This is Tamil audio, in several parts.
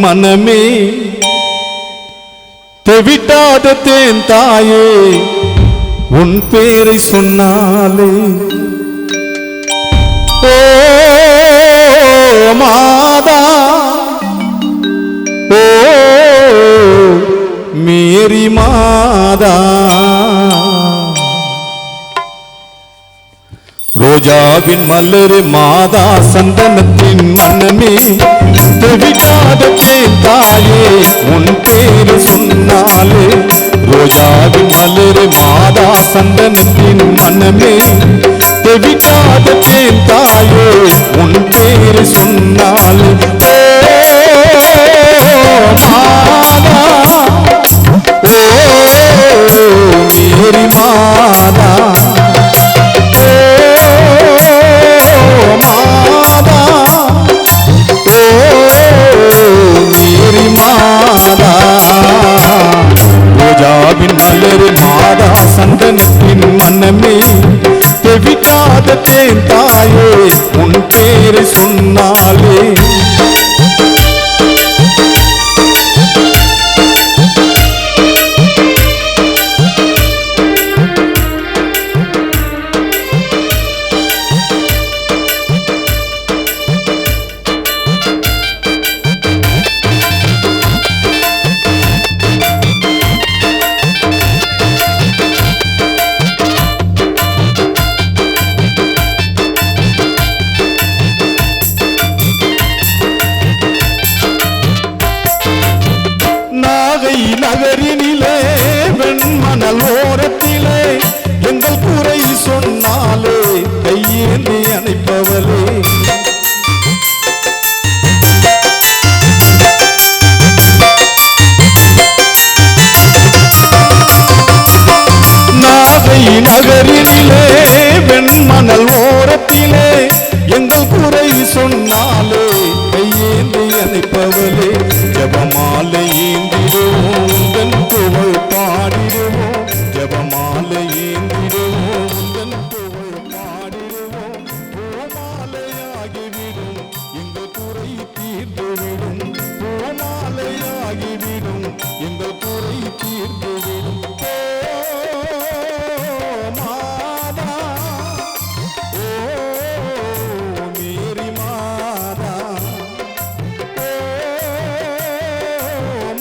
மனமே தெவிட்டாத தேன் தாயே உன் பேரை சொன்னாலே. ஓ மாதா ஓ மேரி மாதா. ரோஜாவின் மலரு மாதா சந்தனத்தின் மனமே. தெவிட்டாத தாயே உன் பேரு சொன்னாலே ரோஜாவின் மலரு மாதா சந்தனத்தின் மனமே. தெவிட்டாத தேன் தாயே உன் பேரை சொன்னாலே நகரினிலே வெண்மணல் ஓரத்திலே எங்கள் குறை சொன்னாலே கையேந்தி அணைப்பவளே. நாகை நகரினிலே வெண்மணல் ஓரத்திலே எங்கள் குறை சொன்னாலே குறை மாதா ஓ மேரி மாதா ஓ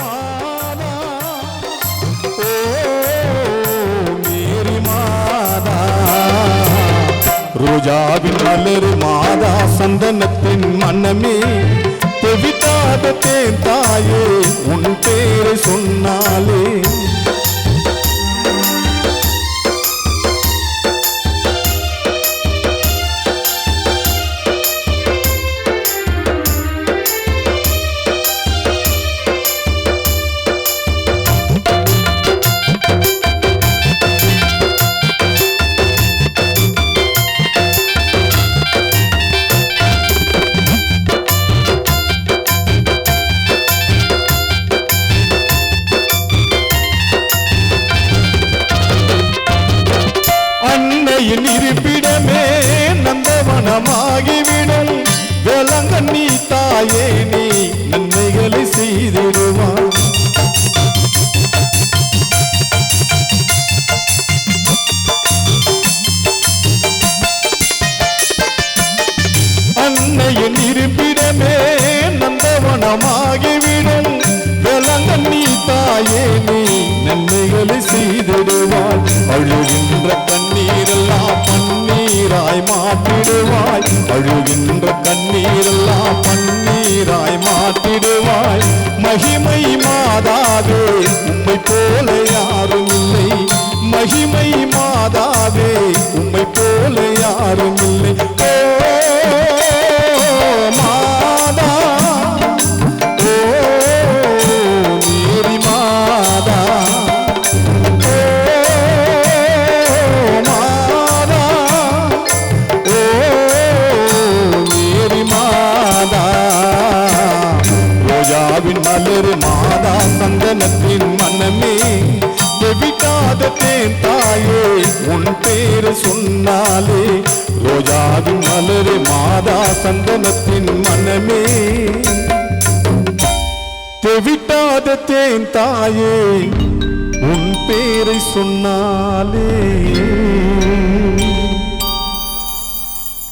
மாதா ஓ மேரி மாதா ரோஜாவின் மலர் மாதா சந்தனத்தின் மன்னமே தெவிட்டாத தேன் தாயே உன் பேரை சொன்னாலே மகிமை மாதாவே உம்மை போல யாரும் இல்லை மாதா ஓ மேரி மாதா மலர் மாதா சந்தனத்தின் மனமே தெவிட்டாத தாயே? உன் பேரு சொன்னாலே ரோஜாவின் மலரு மாதா சந்தனத்தின் மனமே. தெவிட்டாத தேன் தாயே உன் பேரை சொன்னாலே.